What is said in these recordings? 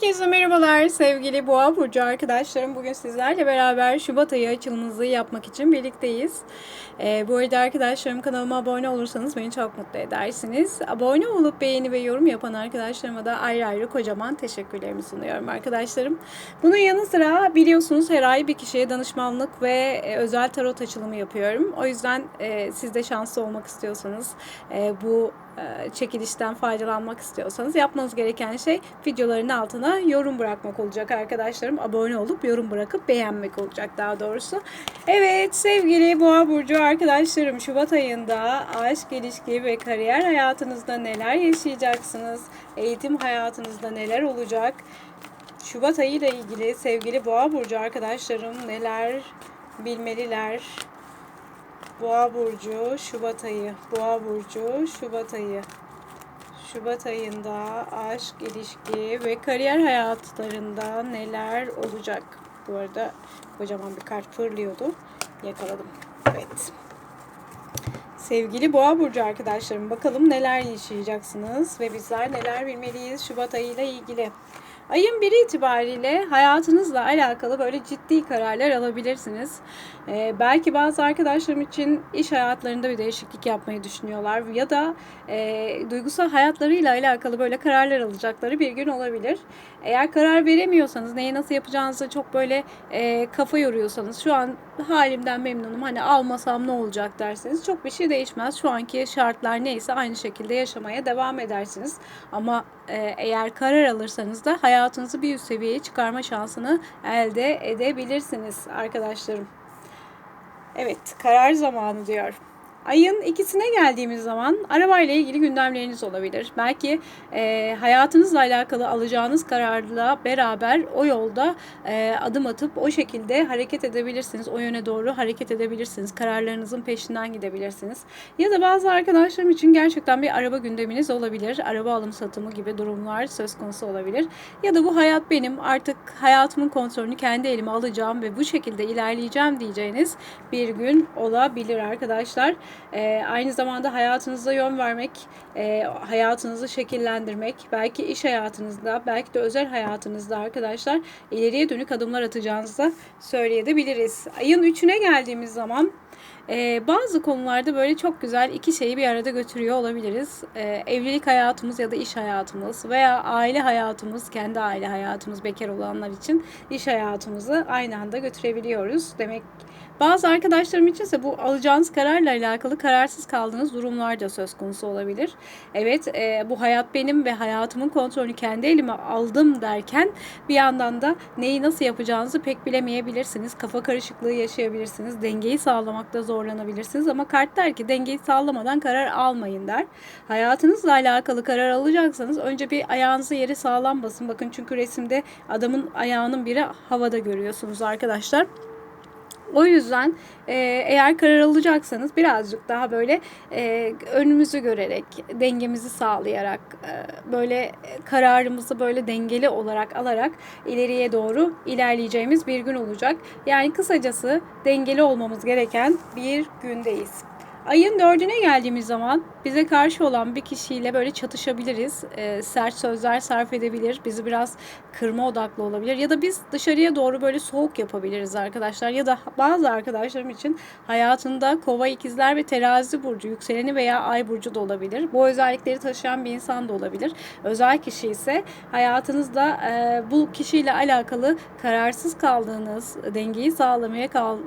Herkese merhabalar sevgili Boğa Burcu arkadaşlarım. Bugün sizlerle beraber Şubat ayı açılımımızı yapmak için birlikteyiz. Ee, bu arada arkadaşlarım kanalıma abone olursanız beni çok mutlu edersiniz. Abone olup beğeni ve yorum yapan arkadaşlarıma da ayrı ayrı kocaman teşekkürlerimi sunuyorum arkadaşlarım. Bunun yanı sıra biliyorsunuz her ay bir kişiye danışmanlık ve e, özel tarot açılımı yapıyorum. O yüzden e, siz de şanslı olmak istiyorsanız e, bu çekilişten faydalanmak istiyorsanız yapmanız gereken şey videoların altına yorum bırakmak olacak arkadaşlarım. Abone olup yorum bırakıp beğenmek olacak daha doğrusu. Evet sevgili Boğa Burcu arkadaşlarım Şubat ayında aşk, ilişki ve kariyer hayatınızda neler yaşayacaksınız? Eğitim hayatınızda neler olacak? Şubat ayı ile ilgili sevgili Boğa Burcu arkadaşlarım neler bilmeliler? Boğa burcu Şubat ayı. Boğa burcu Şubat ayı. Şubat ayında aşk, ilişki ve kariyer hayatlarında neler olacak? Bu arada kocaman bir kart fırlıyordu. Yakaladım. Evet. Sevgili Boğa burcu arkadaşlarım bakalım neler yaşayacaksınız ve bizler neler bilmeliyiz Şubat ayı ile ilgili. Ayın biri itibariyle hayatınızla alakalı böyle ciddi kararlar alabilirsiniz. Ee, belki bazı arkadaşlarım için iş hayatlarında bir değişiklik yapmayı düşünüyorlar ya da e, duygusal hayatlarıyla alakalı böyle kararlar alacakları bir gün olabilir. Eğer karar veremiyorsanız neyi nasıl yapacağınızı çok böyle e, kafa yoruyorsanız şu an halimden memnunum hani almasam ne olacak derseniz çok bir şey değişmez. Şu anki şartlar neyse aynı şekilde yaşamaya devam edersiniz. Ama e, eğer karar alırsanız da hayatınızı bir üst seviyeye çıkarma şansını elde edebilirsiniz arkadaşlarım. Evet, karar zamanı diyor. Ayın ikisine geldiğimiz zaman arabayla ilgili gündemleriniz olabilir. Belki e, hayatınızla alakalı alacağınız kararla beraber o yolda e, adım atıp o şekilde hareket edebilirsiniz. O yöne doğru hareket edebilirsiniz. Kararlarınızın peşinden gidebilirsiniz. Ya da bazı arkadaşlarım için gerçekten bir araba gündeminiz olabilir. Araba alım satımı gibi durumlar söz konusu olabilir. Ya da bu hayat benim artık hayatımın kontrolünü kendi elime alacağım ve bu şekilde ilerleyeceğim diyeceğiniz bir gün olabilir arkadaşlar. E, aynı zamanda hayatınızda yön vermek, e, hayatınızı şekillendirmek, belki iş hayatınızda, belki de özel hayatınızda arkadaşlar ileriye dönük adımlar atacağınızı söyleyebiliriz. Ayın 3'üne geldiğimiz zaman ee, bazı konularda böyle çok güzel iki şeyi bir arada götürüyor olabiliriz. Ee, evlilik hayatımız ya da iş hayatımız veya aile hayatımız, kendi aile hayatımız bekar olanlar için iş hayatımızı aynı anda götürebiliyoruz. Demek bazı arkadaşlarım için ise bu alacağınız kararla alakalı kararsız kaldığınız durumlar da söz konusu olabilir. Evet e, bu hayat benim ve hayatımın kontrolünü kendi elime aldım derken bir yandan da neyi nasıl yapacağınızı pek bilemeyebilirsiniz. Kafa karışıklığı yaşayabilirsiniz. Dengeyi sağlamakta zorlanabilirsiniz ama kart der ki dengeyi sağlamadan karar almayın der. Hayatınızla alakalı karar alacaksanız önce bir ayağınızı yere sağlam basın. Bakın çünkü resimde adamın ayağının biri havada görüyorsunuz arkadaşlar. O yüzden e, eğer karar alacaksanız birazcık daha böyle e, önümüzü görerek, dengemizi sağlayarak, e, böyle kararımızı böyle dengeli olarak alarak ileriye doğru ilerleyeceğimiz bir gün olacak. Yani kısacası dengeli olmamız gereken bir gündeyiz. Ayın dördüne geldiğimiz zaman bize karşı olan bir kişiyle böyle çatışabiliriz. E, sert sözler sarf edebilir. Bizi biraz kırma odaklı olabilir. Ya da biz dışarıya doğru böyle soğuk yapabiliriz arkadaşlar. Ya da bazı arkadaşlarım için hayatında kova ikizler ve terazi burcu yükseleni veya ay burcu da olabilir. Bu özellikleri taşıyan bir insan da olabilir. Özel kişi ise hayatınızda e, bu kişiyle alakalı kararsız kaldığınız, dengeyi sağlamaya kal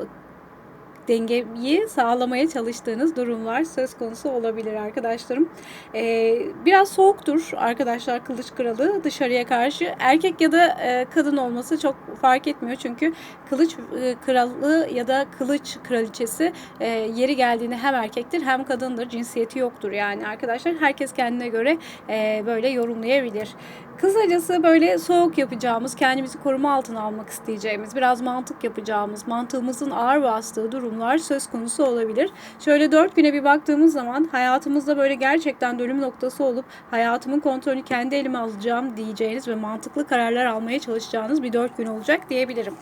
dengeyi sağlamaya çalıştığınız durumlar söz konusu olabilir arkadaşlarım. Ee, biraz soğuktur arkadaşlar kılıç kralı dışarıya karşı. Erkek ya da e, kadın olması çok fark etmiyor. Çünkü kılıç e, kralı ya da kılıç kraliçesi e, yeri geldiğinde hem erkektir hem kadındır. Cinsiyeti yoktur yani arkadaşlar. Herkes kendine göre e, böyle yorumlayabilir. Kısacası böyle soğuk yapacağımız, kendimizi koruma altına almak isteyeceğimiz, biraz mantık yapacağımız, mantığımızın ağır bastığı durumlar söz konusu olabilir. Şöyle dört güne bir baktığımız zaman hayatımızda böyle gerçekten dönüm noktası olup hayatımın kontrolünü kendi elime alacağım diyeceğiniz ve mantıklı kararlar almaya çalışacağınız bir dört gün olacak diyebilirim.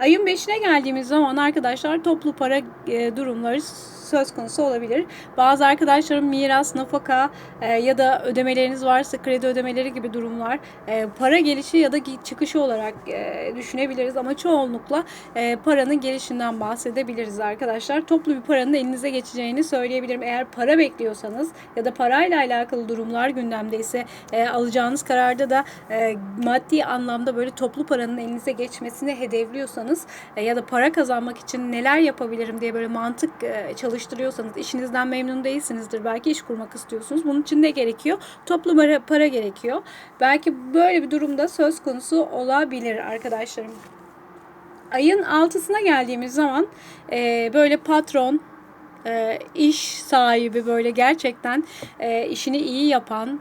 Ayın beşine geldiğimiz zaman arkadaşlar toplu para e, durumları söz konusu olabilir. Bazı arkadaşlarım miras, nafaka e, ya da ödemeleriniz varsa kredi ödemeleri gibi durumlar e, para gelişi ya da çıkışı olarak e, düşünebiliriz ama çoğunlukla e, paranın gelişinden bahsedebiliriz arkadaşlar. Toplu bir paranın elinize geçeceğini söyleyebilirim. Eğer para bekliyorsanız ya da parayla alakalı durumlar gündemdeyse e, alacağınız kararda da e, maddi anlamda böyle toplu paranın elinize geçmesini hedefliyorsanız e, ya da para kazanmak için neler yapabilirim diye böyle mantık e, çalıştırıyorsanız işinizden memnun değilsinizdir. Belki iş kurmak istiyorsunuz. Bunun için ne gerekiyor? Toplu para, para gerekiyor. Belki böyle bir durumda söz konusu olabilir arkadaşlarım. Ayın altısına geldiğimiz zaman e, böyle patron, e, iş sahibi böyle gerçekten e, işini iyi yapan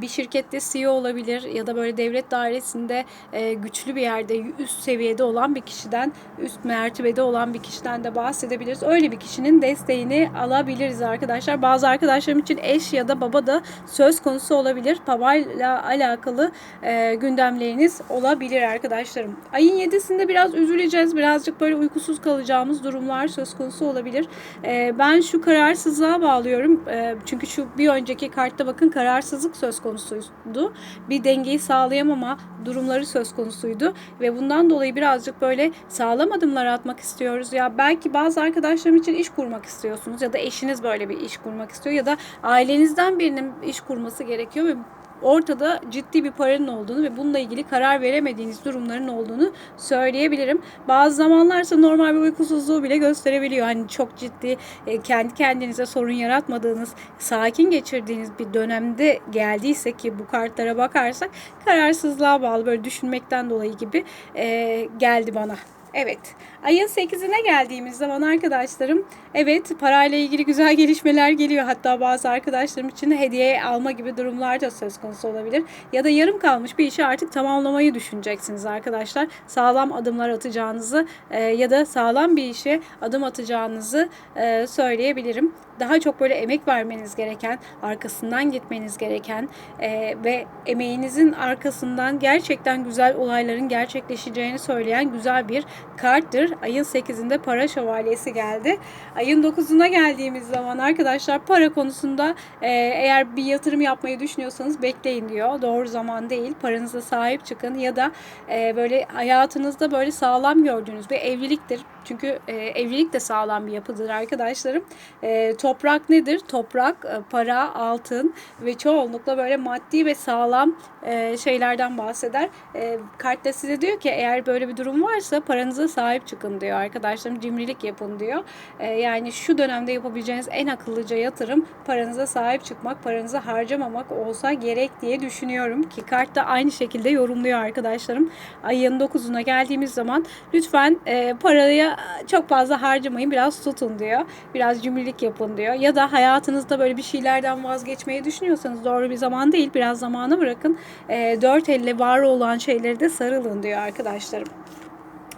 bir şirkette CEO olabilir ya da böyle devlet dairesinde e, güçlü bir yerde üst seviyede olan bir kişiden üst mertebede olan bir kişiden de bahsedebiliriz. Öyle bir kişinin desteğini alabiliriz arkadaşlar. Bazı arkadaşlarım için eş ya da baba da söz konusu olabilir. Babayla alakalı e, gündemleriniz olabilir arkadaşlarım. Ayın 7'sinde biraz üzüleceğiz. Birazcık böyle uykusuz kalacağımız durumlar söz konusu olabilir. E, ben şu kararsızlığa bağlıyorum. Çünkü şu bir önceki kartta bakın kararsızlık söz konusuydu. Bir dengeyi sağlayamama durumları söz konusuydu ve bundan dolayı birazcık böyle sağlam adımlar atmak istiyoruz. Ya belki bazı arkadaşlarım için iş kurmak istiyorsunuz ya da eşiniz böyle bir iş kurmak istiyor ya da ailenizden birinin iş kurması gerekiyor ve ortada ciddi bir paranın olduğunu ve bununla ilgili karar veremediğiniz durumların olduğunu söyleyebilirim. Bazı zamanlarsa normal bir uykusuzluğu bile gösterebiliyor. Hani çok ciddi e, kendi kendinize sorun yaratmadığınız, sakin geçirdiğiniz bir dönemde geldiyse ki bu kartlara bakarsak kararsızlığa bağlı böyle düşünmekten dolayı gibi e, geldi bana. Evet. Ayın 8'ine geldiğimiz zaman arkadaşlarım evet parayla ilgili güzel gelişmeler geliyor. Hatta bazı arkadaşlarım için hediye alma gibi durumlar da söz konusu olabilir. Ya da yarım kalmış bir işi artık tamamlamayı düşüneceksiniz arkadaşlar. Sağlam adımlar atacağınızı e, ya da sağlam bir işe adım atacağınızı e, söyleyebilirim. Daha çok böyle emek vermeniz gereken, arkasından gitmeniz gereken e, ve emeğinizin arkasından gerçekten güzel olayların gerçekleşeceğini söyleyen güzel bir karttır. Ayın 8'inde para şövalyesi geldi. Ayın 9'una geldiğimiz zaman arkadaşlar para konusunda e, eğer bir yatırım yapmayı düşünüyorsanız bekleyin diyor. Doğru zaman değil. Paranıza sahip çıkın ya da e, böyle hayatınızda böyle sağlam gördüğünüz bir evliliktir. Çünkü e, evlilik de sağlam bir yapıdır arkadaşlarım. E, toprak nedir? Toprak, e, para, altın ve çoğunlukla böyle maddi ve sağlam e, şeylerden bahseder. E, kart da size diyor ki eğer böyle bir durum varsa paranıza sahip çıkın diyor arkadaşlarım. Cimrilik yapın diyor. E, yani şu dönemde yapabileceğiniz en akıllıca yatırım paranıza sahip çıkmak, paranızı harcamamak olsa gerek diye düşünüyorum ki kart da aynı şekilde yorumluyor arkadaşlarım. Ayın 9'una geldiğimiz zaman lütfen e, paraya çok fazla harcamayın, biraz tutun diyor. Biraz cimrilik yapın diyor. Ya da hayatınızda böyle bir şeylerden vazgeçmeyi düşünüyorsanız doğru bir zaman değil, biraz zamana bırakın. E, dört elle var olan şeyleri de sarılın diyor arkadaşlarım.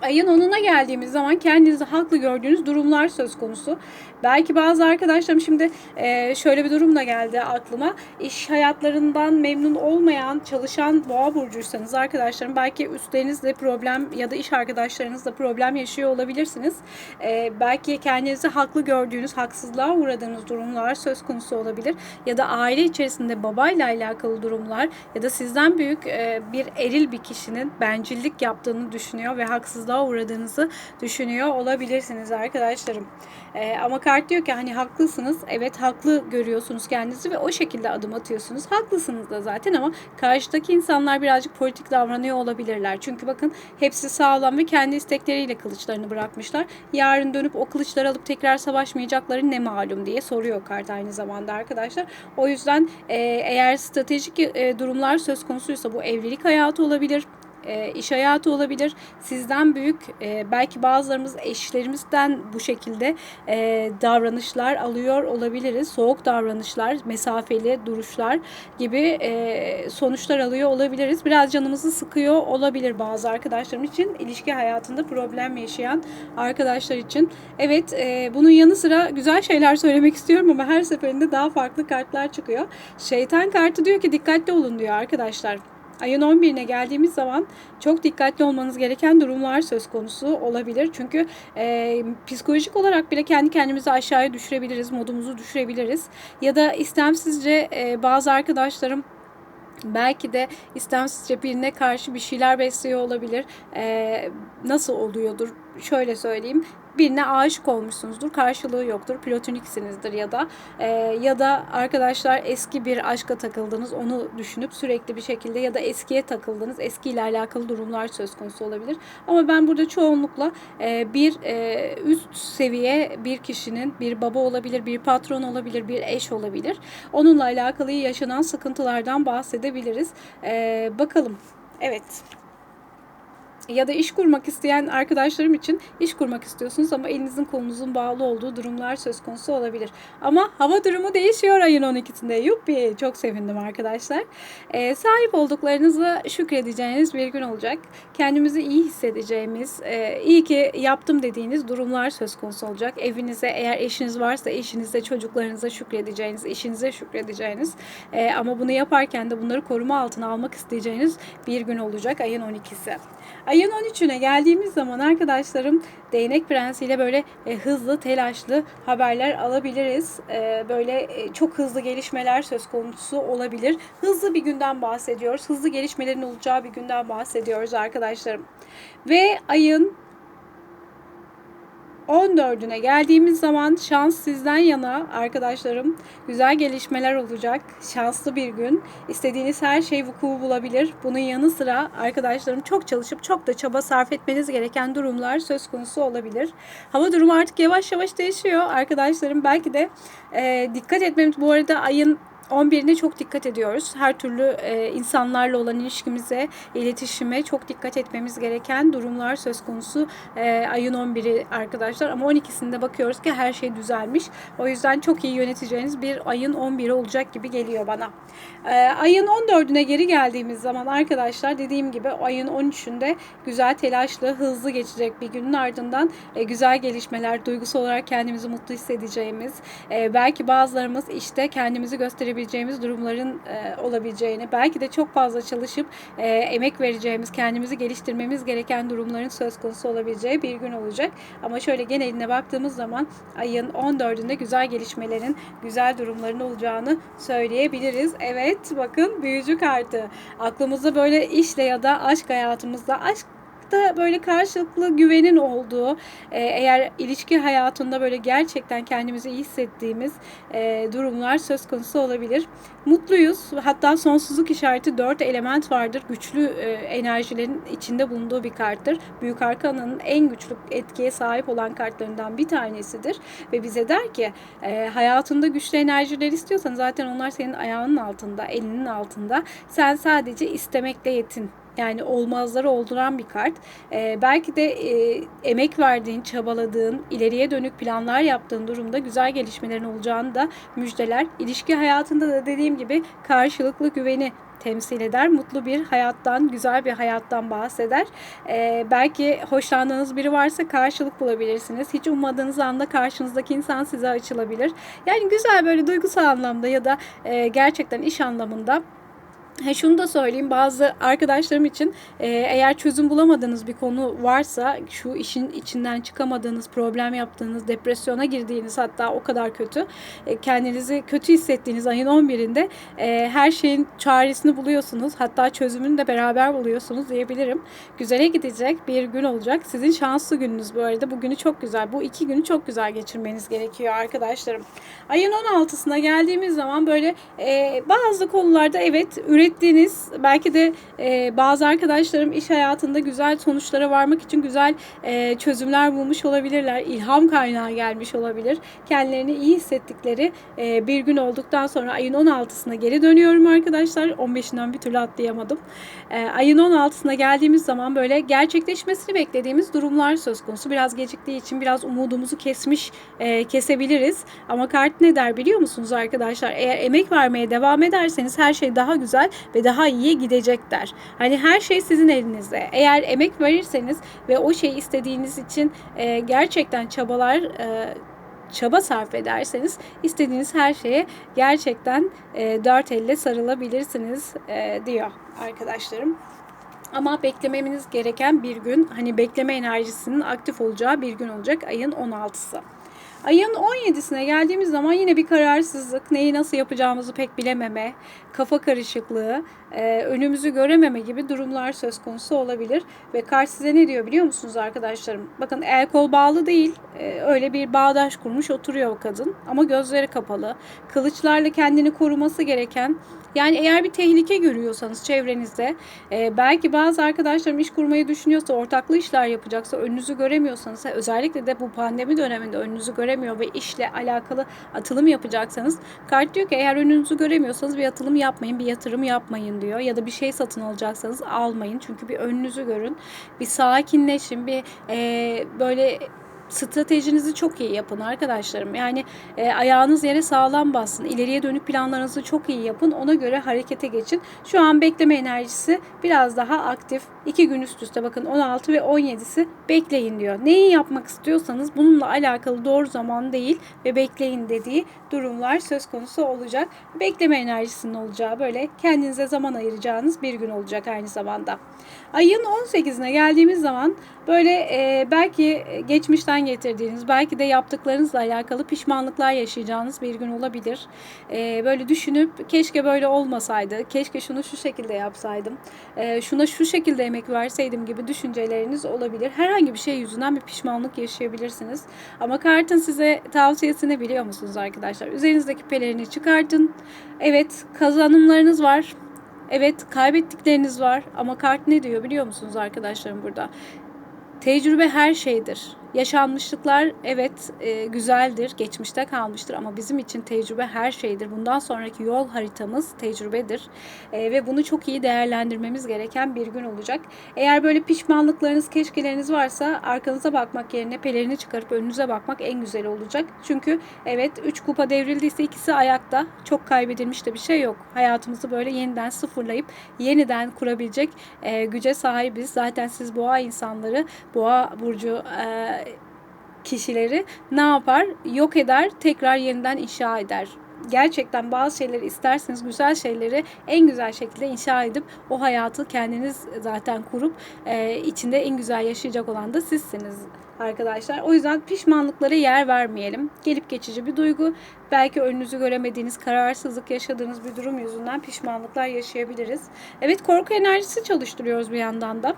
Ayın 10'una geldiğimiz zaman kendinizi haklı gördüğünüz durumlar söz konusu. Belki bazı arkadaşlarım şimdi e, şöyle bir durum da geldi aklıma. İş hayatlarından memnun olmayan çalışan boğa burcuysanız arkadaşlarım belki üstlerinizle problem ya da iş arkadaşlarınızla problem yaşıyor olabilirsiniz. E, belki kendinizi haklı gördüğünüz, haksızlığa uğradığınız durumlar söz konusu olabilir. Ya da aile içerisinde babayla alakalı durumlar ya da sizden büyük e, bir eril bir kişinin bencillik yaptığını düşünüyor ve haksızlığa uğradığınızı düşünüyor olabilirsiniz arkadaşlarım. E, ama kart diyor ki hani haklısınız. Evet haklı görüyorsunuz kendinizi ve o şekilde adım atıyorsunuz. Haklısınız da zaten ama karşıdaki insanlar birazcık politik davranıyor olabilirler. Çünkü bakın hepsi sağlam ve kendi istekleriyle kılıçlarını bırakmışlar. Yarın dönüp o kılıçları alıp tekrar savaşmayacakları ne malum diye soruyor kart aynı zamanda arkadaşlar. O yüzden e, eğer stratejik e, durumlar söz konusuysa bu evlilik hayatı olabilir e, iş hayatı olabilir. Sizden büyük e, belki bazılarımız eşlerimizden bu şekilde e, davranışlar alıyor olabiliriz. Soğuk davranışlar, mesafeli duruşlar gibi e, sonuçlar alıyor olabiliriz. Biraz canımızı sıkıyor olabilir bazı arkadaşlarım için. ilişki hayatında problem yaşayan arkadaşlar için. Evet bunun yanı sıra güzel şeyler söylemek istiyorum ama her seferinde daha farklı kartlar çıkıyor. Şeytan kartı diyor ki dikkatli olun diyor arkadaşlar. Ayın 11'ine geldiğimiz zaman çok dikkatli olmanız gereken durumlar söz konusu olabilir. Çünkü e, psikolojik olarak bile kendi kendimizi aşağıya düşürebiliriz, modumuzu düşürebiliriz. Ya da istemsizce e, bazı arkadaşlarım belki de istemsizce birine karşı bir şeyler besliyor olabilir. Ee, nasıl oluyordur? Şöyle söyleyeyim birine aşık olmuşsunuzdur. Karşılığı yoktur. Platoniksinizdir ya da e, ya da arkadaşlar eski bir aşka takıldınız. Onu düşünüp sürekli bir şekilde ya da eskiye takıldınız. Eskiyle alakalı durumlar söz konusu olabilir. Ama ben burada çoğunlukla e, bir e, üst seviye bir kişinin bir baba olabilir, bir patron olabilir, bir eş olabilir. Onunla alakalı yaşanan sıkıntılardan bahsedebiliriz. E, bakalım. Evet ya da iş kurmak isteyen arkadaşlarım için iş kurmak istiyorsunuz ama elinizin kolunuzun bağlı olduğu durumlar söz konusu olabilir. Ama hava durumu değişiyor ayın 12'sinde. Yuppi çok sevindim arkadaşlar. Ee, sahip olduklarınızla şükredeceğiniz bir gün olacak. Kendimizi iyi hissedeceğimiz, e, iyi ki yaptım dediğiniz durumlar söz konusu olacak. Evinize eğer eşiniz varsa eşinize, çocuklarınıza şükredeceğiniz, işinize şükredeceğiniz e, ama bunu yaparken de bunları koruma altına almak isteyeceğiniz bir gün olacak ayın 12'si. Ayın 13'üne geldiğimiz zaman arkadaşlarım değnek prensiyle böyle e, hızlı, telaşlı haberler alabiliriz. E, böyle e, çok hızlı gelişmeler söz konusu olabilir. Hızlı bir günden bahsediyoruz. Hızlı gelişmelerin olacağı bir günden bahsediyoruz arkadaşlarım. Ve ayın 14'üne geldiğimiz zaman şans sizden yana arkadaşlarım. Güzel gelişmeler olacak. Şanslı bir gün. İstediğiniz her şey vuku bulabilir. Bunun yanı sıra arkadaşlarım çok çalışıp çok da çaba sarf etmeniz gereken durumlar söz konusu olabilir. Hava durumu artık yavaş yavaş değişiyor. Arkadaşlarım belki de e, dikkat etmemiz bu arada ayın 11'ine çok dikkat ediyoruz. Her türlü e, insanlarla olan ilişkimize, iletişime çok dikkat etmemiz gereken durumlar söz konusu e, ayın 11'i arkadaşlar. Ama 12'sinde bakıyoruz ki her şey düzelmiş. O yüzden çok iyi yöneteceğiniz bir ayın 11'i olacak gibi geliyor bana. E, ayın 14'üne geri geldiğimiz zaman arkadaşlar dediğim gibi ayın 13'ünde güzel telaşlı, hızlı geçecek bir günün ardından e, güzel gelişmeler, duygusal olarak kendimizi mutlu hissedeceğimiz, e, belki bazılarımız işte kendimizi gösterebileceğimiz gösterebileceğimiz durumların e, olabileceğini, belki de çok fazla çalışıp e, emek vereceğimiz, kendimizi geliştirmemiz gereken durumların söz konusu olabileceği bir gün olacak. Ama şöyle geneline baktığımız zaman ayın 14'ünde güzel gelişmelerin, güzel durumların olacağını söyleyebiliriz. Evet bakın büyücü kartı. Aklımızda böyle işle ya da aşk hayatımızda aşk da böyle karşılıklı güvenin olduğu, e, eğer ilişki hayatında böyle gerçekten kendimizi iyi hissettiğimiz e, durumlar söz konusu olabilir. Mutluyuz. Hatta sonsuzluk işareti dört element vardır. Güçlü e, enerjilerin içinde bulunduğu bir karttır. Büyük Arkana'nın en güçlü etkiye sahip olan kartlarından bir tanesidir. Ve bize der ki hayatında güçlü enerjiler istiyorsan zaten onlar senin ayağının altında, elinin altında. Sen sadece istemekle yetin yani olmazları olduran bir kart. E, belki de e, emek verdiğin, çabaladığın, ileriye dönük planlar yaptığın durumda güzel gelişmelerin olacağını da müjdeler. İlişki hayatında da dediğim gibi karşılıklı güveni temsil eder. Mutlu bir hayattan, güzel bir hayattan bahseder. Ee, belki hoşlandığınız biri varsa karşılık bulabilirsiniz. Hiç ummadığınız anda karşınızdaki insan size açılabilir. Yani güzel böyle duygusal anlamda ya da e, gerçekten iş anlamında He şunu da söyleyeyim bazı arkadaşlarım için e, eğer çözüm bulamadığınız bir konu varsa şu işin içinden çıkamadığınız problem yaptığınız depresyona girdiğiniz hatta o kadar kötü e, kendinizi kötü hissettiğiniz ayın 11'inde e, her şeyin çaresini buluyorsunuz hatta çözümünü de beraber buluyorsunuz diyebilirim. Güzele gidecek bir gün olacak. Sizin şanslı gününüz bu arada. Bu günü çok güzel. Bu iki günü çok güzel geçirmeniz gerekiyor arkadaşlarım. Ayın 16'sına geldiğimiz zaman böyle e, bazı konularda evet üret ürettiğiniz belki de e, bazı arkadaşlarım iş hayatında güzel sonuçlara varmak için güzel e, çözümler bulmuş olabilirler. İlham kaynağı gelmiş olabilir. Kendilerini iyi hissettikleri e, bir gün olduktan sonra ayın 16'sına geri dönüyorum arkadaşlar. 15'inden bir türlü atlayamadım. E, ayın 16'sına geldiğimiz zaman böyle gerçekleşmesini beklediğimiz durumlar söz konusu. Biraz geciktiği için biraz umudumuzu kesmiş e, kesebiliriz. Ama kart ne der biliyor musunuz arkadaşlar? Eğer emek vermeye devam ederseniz her şey daha güzel ve daha iyiye gidecekler. Hani her şey sizin elinizde. Eğer emek verirseniz ve o şeyi istediğiniz için e, gerçekten çabalar e, çaba sarf ederseniz istediğiniz her şeye gerçekten e, dört elle sarılabilirsiniz e, diyor arkadaşlarım. Ama beklememiz gereken bir gün, hani bekleme enerjisinin aktif olacağı bir gün olacak ayın 16'sı. Ayın 17'sine geldiğimiz zaman yine bir kararsızlık, neyi nasıl yapacağımızı pek bilememe, kafa karışıklığı, e, önümüzü görememe gibi durumlar söz konusu olabilir. Ve kart size ne diyor biliyor musunuz arkadaşlarım? Bakın el kol bağlı değil, e, öyle bir bağdaş kurmuş oturuyor o kadın ama gözleri kapalı. Kılıçlarla kendini koruması gereken yani eğer bir tehlike görüyorsanız çevrenizde e, belki bazı arkadaşlarım iş kurmayı düşünüyorsa ortaklı işler yapacaksa önünüzü göremiyorsanız özellikle de bu pandemi döneminde önünüzü göremiyor ve işle alakalı atılım yapacaksanız kart diyor ki eğer önünüzü göremiyorsanız bir atılım yapmayın bir yatırım yapmayın diyor ya da bir şey satın alacaksanız almayın. Çünkü bir önünüzü görün bir sakinleşin bir e, böyle stratejinizi çok iyi yapın arkadaşlarım. Yani e, ayağınız yere sağlam bassın. İleriye dönük planlarınızı çok iyi yapın. Ona göre harekete geçin. Şu an bekleme enerjisi biraz daha aktif. İki gün üst üste bakın 16 ve 17'si bekleyin diyor. Neyi yapmak istiyorsanız bununla alakalı doğru zaman değil ve bekleyin dediği durumlar söz konusu olacak. Bekleme enerjisinin olacağı böyle kendinize zaman ayıracağınız bir gün olacak aynı zamanda. Ayın 18'ine geldiğimiz zaman böyle e, belki geçmişten getirdiğiniz, belki de yaptıklarınızla alakalı pişmanlıklar yaşayacağınız bir gün olabilir. E, böyle düşünüp keşke böyle olmasaydı, keşke şunu şu şekilde yapsaydım, e, şuna şu şekilde emek verseydim gibi düşünceleriniz olabilir. Herhangi bir şey yüzünden bir pişmanlık yaşayabilirsiniz. Ama kartın size tavsiyesini biliyor musunuz arkadaşlar? Üzerinizdeki pelerini çıkartın. Evet kazanımlarınız var Evet kaybettikleriniz var ama kart ne diyor biliyor musunuz arkadaşlarım burada? Tecrübe her şeydir. Yaşanmışlıklar evet e, güzeldir, geçmişte kalmıştır ama bizim için tecrübe her şeydir. Bundan sonraki yol haritamız tecrübedir e, ve bunu çok iyi değerlendirmemiz gereken bir gün olacak. Eğer böyle pişmanlıklarınız, keşkeleriniz varsa arkanıza bakmak yerine pelerini çıkarıp önünüze bakmak en güzel olacak. Çünkü evet 3 kupa devrildiyse ikisi ayakta. Çok kaybedilmiş de bir şey yok. Hayatımızı böyle yeniden sıfırlayıp yeniden kurabilecek e, güce sahibiz. Zaten siz boğa insanları, boğa burcu e, kişileri ne yapar? Yok eder, tekrar yeniden inşa eder gerçekten bazı şeyleri isterseniz güzel şeyleri en güzel şekilde inşa edip o hayatı kendiniz zaten kurup e, içinde en güzel yaşayacak olan da sizsiniz arkadaşlar. O yüzden pişmanlıklara yer vermeyelim. Gelip geçici bir duygu. Belki önünüzü göremediğiniz, kararsızlık yaşadığınız bir durum yüzünden pişmanlıklar yaşayabiliriz. Evet korku enerjisi çalıştırıyoruz bir yandan da.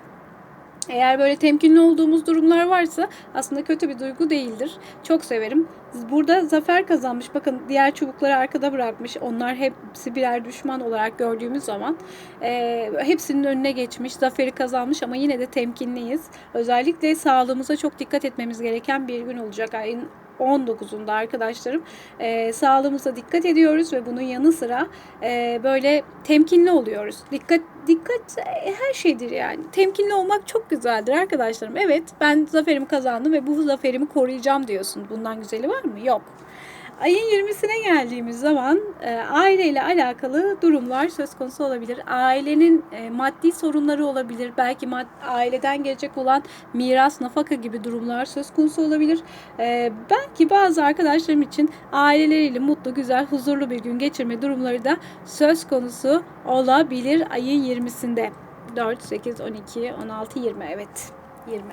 Eğer böyle temkinli olduğumuz durumlar varsa aslında kötü bir duygu değildir. Çok severim. Burada zafer kazanmış. Bakın diğer çubukları arkada bırakmış. Onlar hepsi birer düşman olarak gördüğümüz zaman e, hepsinin önüne geçmiş. Zaferi kazanmış ama yine de temkinliyiz. Özellikle sağlığımıza çok dikkat etmemiz gereken bir gün olacak. Ayın 19'unda arkadaşlarım e, sağlığımıza dikkat ediyoruz ve bunun yanı sıra e, böyle temkinli oluyoruz. Dikkat dikkat e, her şeydir yani. Temkinli olmak çok güzeldir arkadaşlarım. Evet ben zaferimi kazandım ve bu zaferimi koruyacağım diyorsun. Bundan güzeli var mı? Yok. Ayın 20'sine geldiğimiz zaman e, aileyle alakalı durumlar söz konusu olabilir. Ailenin e, maddi sorunları olabilir. Belki mad- aileden gelecek olan miras, nafaka gibi durumlar söz konusu olabilir. E, belki bazı arkadaşlarım için aileleriyle mutlu, güzel, huzurlu bir gün geçirme durumları da söz konusu olabilir ayın 20'sinde. 4, 8, 12, 16, 20 evet 20.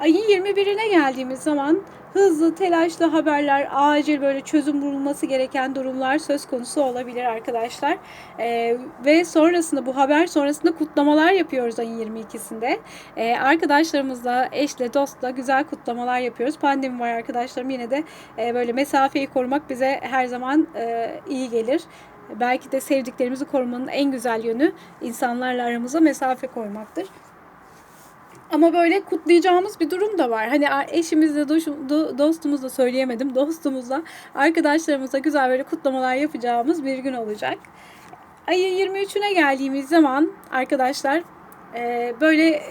Ayın 21'ine geldiğimiz zaman hızlı, telaşlı haberler, acil böyle çözüm bulunması gereken durumlar söz konusu olabilir arkadaşlar. Ee, ve sonrasında bu haber sonrasında kutlamalar yapıyoruz ayın 22'sinde. Ee, arkadaşlarımızla, eşle, dostla güzel kutlamalar yapıyoruz. Pandemi var arkadaşlarım yine de e, böyle mesafeyi korumak bize her zaman e, iyi gelir. Belki de sevdiklerimizi korumanın en güzel yönü insanlarla aramıza mesafe koymaktır. Ama böyle kutlayacağımız bir durum da var. Hani eşimizle, dostumuzla söyleyemedim. Dostumuzla, arkadaşlarımızla güzel böyle kutlamalar yapacağımız bir gün olacak. Ayın 23'üne geldiğimiz zaman arkadaşlar böyle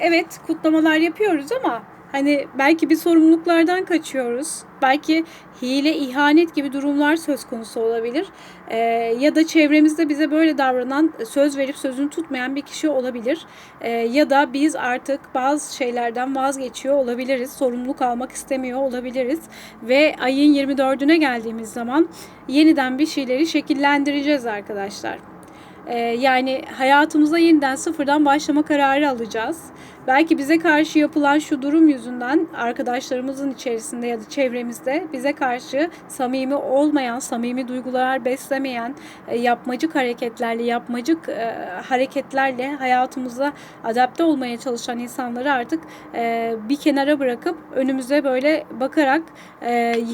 evet kutlamalar yapıyoruz ama Hani belki bir sorumluluklardan kaçıyoruz. Belki hile, ihanet gibi durumlar söz konusu olabilir. Ee, ya da çevremizde bize böyle davranan, söz verip sözünü tutmayan bir kişi olabilir. Ee, ya da biz artık bazı şeylerden vazgeçiyor olabiliriz. Sorumluluk almak istemiyor olabiliriz. Ve ayın 24'üne geldiğimiz zaman yeniden bir şeyleri şekillendireceğiz arkadaşlar. Ee, yani hayatımıza yeniden sıfırdan başlama kararı alacağız. Belki bize karşı yapılan şu durum yüzünden arkadaşlarımızın içerisinde ya da çevremizde bize karşı samimi olmayan, samimi duygular beslemeyen, e, yapmacık hareketlerle, yapmacık e, hareketlerle hayatımıza adapte olmaya çalışan insanları artık e, bir kenara bırakıp önümüze böyle bakarak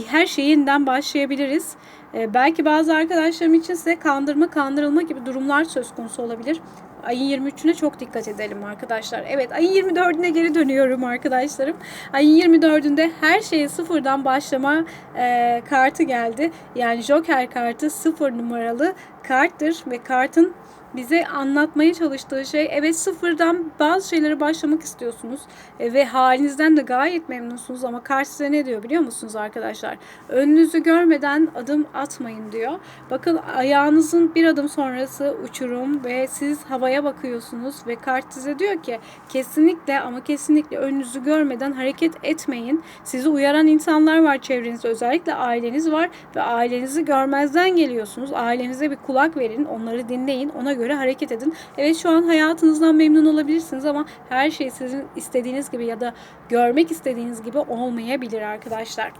her şeyi yeniden başlayabiliriz. Belki bazı arkadaşlarım için size kandırma, kandırılma gibi durumlar söz konusu olabilir. Ayın 23'üne çok dikkat edelim arkadaşlar. Evet ayın 24'üne geri dönüyorum arkadaşlarım. Ayın 24'ünde her şeye sıfırdan başlama e, kartı geldi. Yani Joker kartı sıfır numaralı karttır ve kartın bize anlatmaya çalıştığı şey evet sıfırdan bazı şeylere başlamak istiyorsunuz e, ve halinizden de gayet memnunsunuz ama size ne diyor biliyor musunuz arkadaşlar? Önünüzü görmeden adım atmayın diyor. Bakın ayağınızın bir adım sonrası uçurum ve siz havaya bakıyorsunuz ve kart size diyor ki kesinlikle ama kesinlikle önünüzü görmeden hareket etmeyin. Sizi uyaran insanlar var çevrenizde özellikle aileniz var ve ailenizi görmezden geliyorsunuz. Ailenize bir kulak verin, onları dinleyin, ona göre hareket edin. Evet şu an hayatınızdan memnun olabilirsiniz ama her şey sizin istediğiniz gibi ya da görmek istediğiniz gibi olmayabilir arkadaşlar.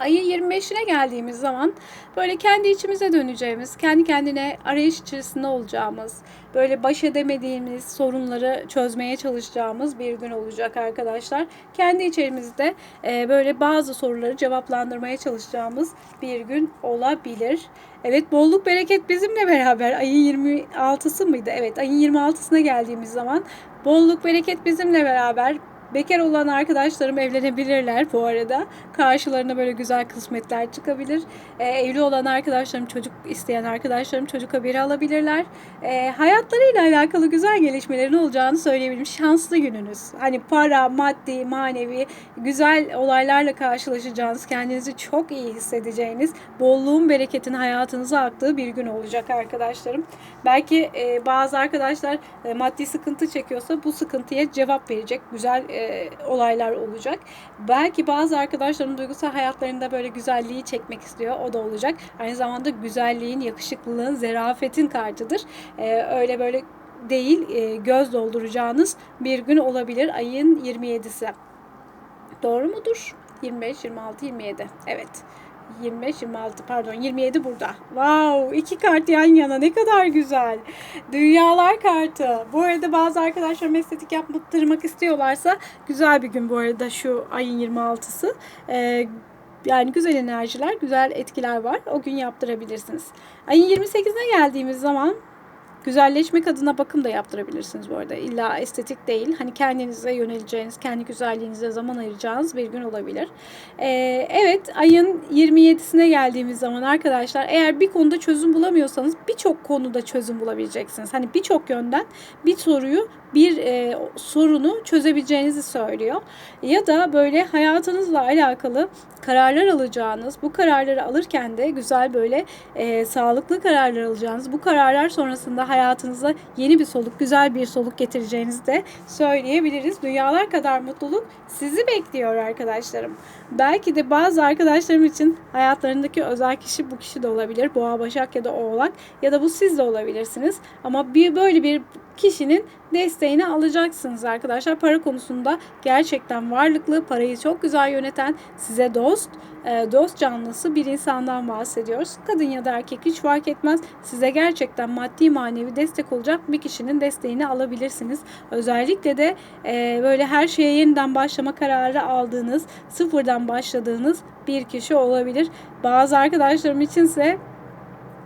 Ayın 25'ine geldiğimiz zaman böyle kendi içimize döneceğimiz, kendi kendine arayış içerisinde olacağımız, böyle baş edemediğimiz sorunları çözmeye çalışacağımız bir gün olacak arkadaşlar. Kendi içerimizde e, böyle bazı soruları cevaplandırmaya çalışacağımız bir gün olabilir. Evet bolluk bereket bizimle beraber ayın 26'sı mıydı? Evet ayın 26'sına geldiğimiz zaman bolluk bereket bizimle beraber Bekar olan arkadaşlarım evlenebilirler bu arada. Karşılarına böyle güzel kısmetler çıkabilir. E, evli olan arkadaşlarım, çocuk isteyen arkadaşlarım çocuk haberi alabilirler. E, hayatlarıyla alakalı güzel gelişmelerin olacağını söyleyebilirim. Şanslı gününüz. Hani para, maddi, manevi güzel olaylarla karşılaşacağınız, kendinizi çok iyi hissedeceğiniz, bolluğun, bereketin hayatınıza aktığı bir gün olacak arkadaşlarım. Belki e, bazı arkadaşlar e, maddi sıkıntı çekiyorsa bu sıkıntıya cevap verecek güzel e, e, olaylar olacak. Belki bazı arkadaşların duygusal hayatlarında böyle güzelliği çekmek istiyor. O da olacak. Aynı zamanda güzelliğin, yakışıklılığın, zerafetin kartıdır. E, öyle böyle değil e, göz dolduracağınız bir gün olabilir ayın 27'si. Doğru mudur? 25, 26, 27. Evet. 25, 26 pardon 27 burada. Wow iki kart yan yana ne kadar güzel. Dünyalar kartı. Bu arada bazı arkadaşlar estetik yaptırmak istiyorlarsa güzel bir gün bu arada şu ayın 26'sı. Ee, yani güzel enerjiler, güzel etkiler var. O gün yaptırabilirsiniz. Ayın 28'ine geldiğimiz zaman Güzelleşmek adına bakım da yaptırabilirsiniz bu arada. İlla estetik değil. Hani kendinize yöneleceğiniz, kendi güzelliğinize zaman ayıracağınız bir gün olabilir. Ee, evet ayın 27'sine geldiğimiz zaman arkadaşlar eğer bir konuda çözüm bulamıyorsanız birçok konuda çözüm bulabileceksiniz. Hani birçok yönden bir soruyu bir e, sorunu çözebileceğinizi söylüyor. Ya da böyle hayatınızla alakalı kararlar alacağınız, bu kararları alırken de güzel böyle e, sağlıklı kararlar alacağınız, bu kararlar sonrasında hayatınıza yeni bir soluk, güzel bir soluk getireceğinizi de söyleyebiliriz. Dünyalar kadar mutluluk sizi bekliyor arkadaşlarım. Belki de bazı arkadaşlarım için hayatlarındaki özel kişi bu kişi de olabilir. Boğa, Başak ya da Oğlak ya da bu siz de olabilirsiniz. Ama bir böyle bir kişinin desteğini alacaksınız arkadaşlar. Para konusunda gerçekten varlıklı, parayı çok güzel yöneten, size dost, e, dost canlısı bir insandan bahsediyoruz. Kadın ya da erkek hiç fark etmez. Size gerçekten maddi manevi destek olacak bir kişinin desteğini alabilirsiniz. Özellikle de e, böyle her şeye yeniden başlama kararı aldığınız, sıfırdan başladığınız bir kişi olabilir. Bazı arkadaşlarım içinse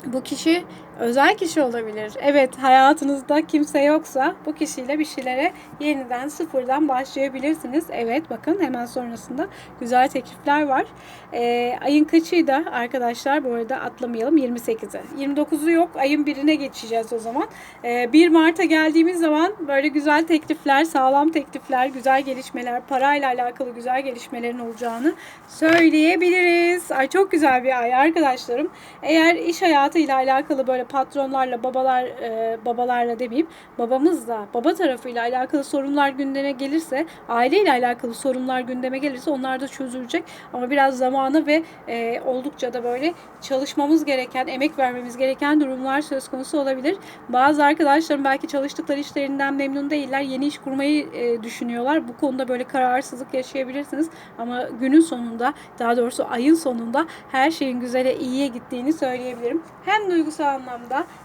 bu kişi Özel kişi olabilir. Evet hayatınızda kimse yoksa bu kişiyle bir şeylere yeniden sıfırdan başlayabilirsiniz. Evet bakın hemen sonrasında güzel teklifler var. Ee, ayın kaçıydı arkadaşlar bu arada atlamayalım 28'i. 29'u yok ayın birine geçeceğiz o zaman. Ee, 1 Mart'a geldiğimiz zaman böyle güzel teklifler, sağlam teklifler, güzel gelişmeler, parayla alakalı güzel gelişmelerin olacağını söyleyebiliriz. Ay çok güzel bir ay arkadaşlarım. Eğer iş hayatıyla alakalı böyle patronlarla, babalar e, babalarla demeyeyim, babamızla, baba tarafıyla alakalı sorunlar gündeme gelirse, aileyle alakalı sorunlar gündeme gelirse onlar da çözülecek. Ama biraz zamanı ve e, oldukça da böyle çalışmamız gereken, emek vermemiz gereken durumlar söz konusu olabilir. Bazı arkadaşlarım belki çalıştıkları işlerinden memnun değiller. Yeni iş kurmayı e, düşünüyorlar. Bu konuda böyle kararsızlık yaşayabilirsiniz. Ama günün sonunda, daha doğrusu ayın sonunda her şeyin güzele, iyiye gittiğini söyleyebilirim. Hem duygusal anlamda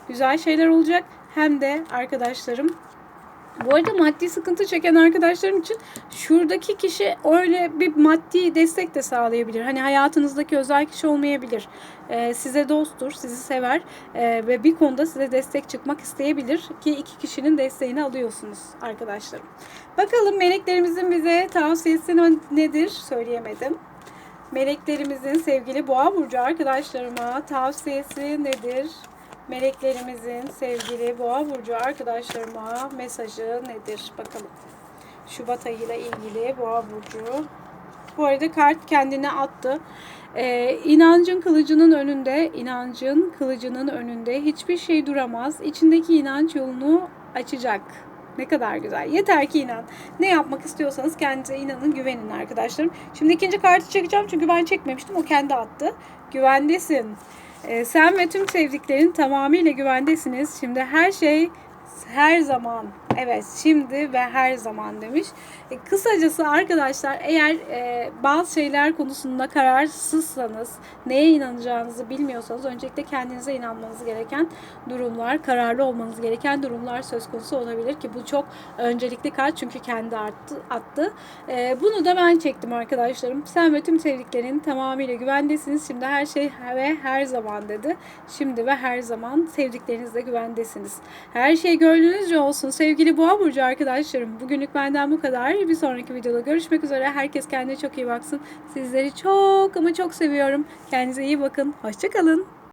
güzel şeyler olacak hem de arkadaşlarım bu arada maddi sıkıntı çeken arkadaşlarım için şuradaki kişi öyle bir maddi destek de sağlayabilir. Hani hayatınızdaki özel kişi olmayabilir. Ee, size dosttur, sizi sever ee, ve bir konuda size destek çıkmak isteyebilir ki iki kişinin desteğini alıyorsunuz arkadaşlarım. Bakalım meleklerimizin bize tavsiyesi nedir söyleyemedim. Meleklerimizin sevgili boğa burcu arkadaşlarıma tavsiyesi nedir? Meleklerimizin sevgili boğa burcu arkadaşlarıma mesajı nedir? Bakalım. Şubat ayıyla ilgili boğa burcu. Bu arada kart kendine attı. Ee, inancın kılıcının önünde, inancın kılıcının önünde hiçbir şey duramaz. İçindeki inanç yolunu açacak. Ne kadar güzel. Yeter ki inan. Ne yapmak istiyorsanız kendinize inanın, güvenin arkadaşlarım. Şimdi ikinci kartı çekeceğim çünkü ben çekmemiştim. O kendi attı. Güvendesin. Ee, sen ve tüm sevdiklerin tamamıyla güvendesiniz. Şimdi her şey her zaman evet şimdi ve her zaman demiş. E, kısacası arkadaşlar eğer e, bazı şeyler konusunda kararsızsanız neye inanacağınızı bilmiyorsanız öncelikle kendinize inanmanız gereken durumlar, kararlı olmanız gereken durumlar söz konusu olabilir ki bu çok öncelikli kart çünkü kendi arttı, attı. E, bunu da ben çektim arkadaşlarım. Sen ve tüm sevdiklerin tamamıyla güvendesiniz. Şimdi her şey ve her zaman dedi. Şimdi ve her zaman sevdiklerinizle güvendesiniz. Her şey gönlünüzce olsun. Sevgili Boğa Burcu arkadaşlarım bugünlük benden bu kadar. Bir sonraki videoda görüşmek üzere. Herkes kendine çok iyi baksın. Sizleri çok ama çok seviyorum. Kendinize iyi bakın. Hoşçakalın.